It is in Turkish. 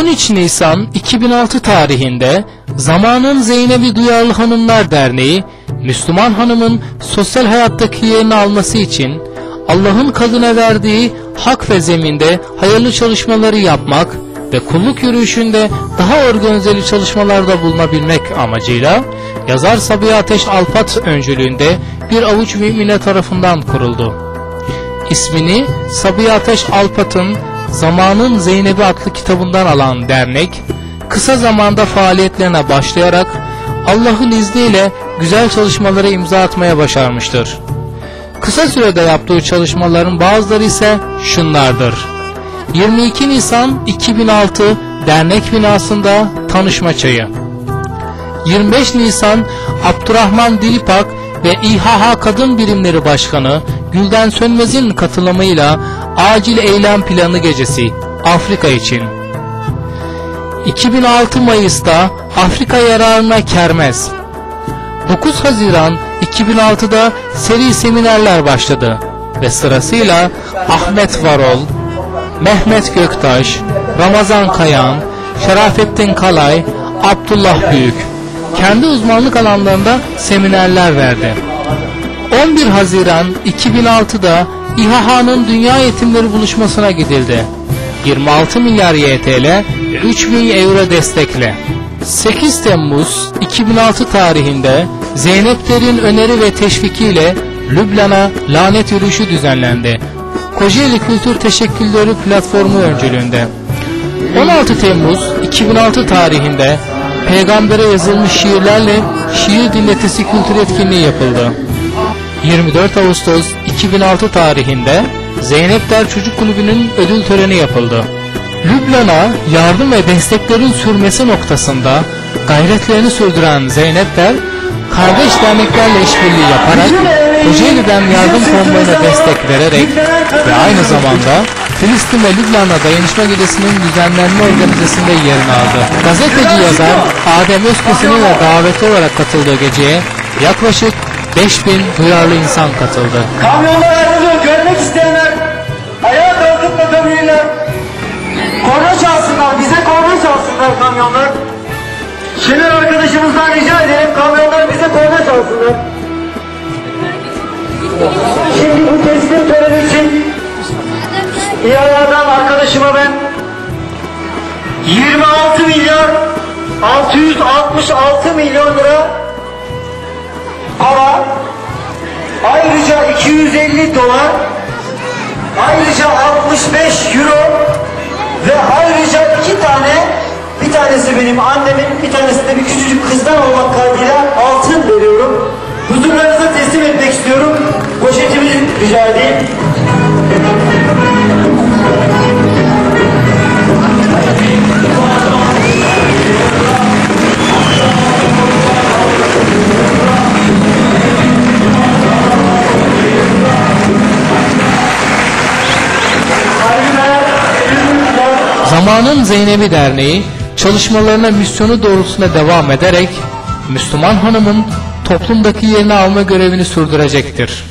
13 Nisan 2006 tarihinde Zamanın Zeynep'i Duyarlı Hanımlar Derneği, Müslüman hanımın sosyal hayattaki yerini alması için Allah'ın kadına verdiği hak ve zeminde hayırlı çalışmaları yapmak ve kulluk yürüyüşünde daha organizeli çalışmalarda bulunabilmek amacıyla yazar Sabiha Ateş Alpat öncülüğünde bir avuç mümine tarafından kuruldu. İsmini Sabiha Ateş Alpat'ın Zamanın Zeynep'i adlı kitabından alan dernek, kısa zamanda faaliyetlerine başlayarak Allah'ın izniyle güzel çalışmalara imza atmaya başarmıştır. Kısa sürede yaptığı çalışmaların bazıları ise şunlardır. 22 Nisan 2006 dernek binasında tanışma çayı. 25 Nisan Abdurrahman Dilipak ve İHH Kadın Birimleri Başkanı Gülden Sönmez'in katılımıyla acil eylem planı gecesi Afrika için. 2006 Mayıs'ta Afrika yararına kermez. 9 Haziran 2006'da seri seminerler başladı ve sırasıyla Ahmet Varol, Mehmet Göktaş, Ramazan Kayan, Şerafettin Kalay, Abdullah Büyük kendi uzmanlık alanlarında seminerler verdi. 11 Haziran 2006'da İHH'nın Dünya Yetimleri Buluşması'na gidildi. 26 milyar YTL 3000 euro destekle. 8 Temmuz 2006 tarihinde Zeyneplerin öneri ve teşvikiyle Lübnan'a lanet yürüyüşü düzenlendi. Kocaeli Kültür Teşekkülleri Platformu öncülüğünde. 16 Temmuz 2006 tarihinde peygambere yazılmış şiirlerle şiir dinletisi kültür etkinliği yapıldı. 24 Ağustos 2006 tarihinde Zeynep Der Çocuk Kulübü'nün ödül töreni yapıldı. Lübnan'a yardım ve desteklerin sürmesi noktasında gayretlerini sürdüren Zeynep Der, kardeş derneklerle işbirliği yaparak Kocaeli'den yardım konvoyuna destek vererek ve aynı zamanda Filistin ve Lübnan'la dayanışma gecesinin düzenlenme organizasında yerini aldı. Gazeteci yazar Adem Özkesin'in de davetli olarak katıldığı geceye yaklaşık 5000 duyarlı insan katıldı. Kamyonlarımızı görmek isteyenler ayağa kalkıp bakabilirler. Korna çalsınlar, bize korna çalsınlar kamyonlar. Şener arkadaşımızdan rica edelim kamyonlar bize korna çalsınlar. Şimdi bu teslim töreni için İHA'dan arkadaşıma ben 26 milyar 666 milyon lira para Ayrıca 250 dolar, ayrıca 65 euro ve ayrıca iki tane, bir tanesi benim annemin, bir tanesi de bir küçücük kızdan olmak kaydıyla altın veriyorum. Huzurlarınıza teslim etmek istiyorum. Poşetimi rica edeyim. Zamanın Zeynebi Derneği çalışmalarına misyonu doğrultusunda devam ederek Müslüman hanımın toplumdaki yerini alma görevini sürdürecektir.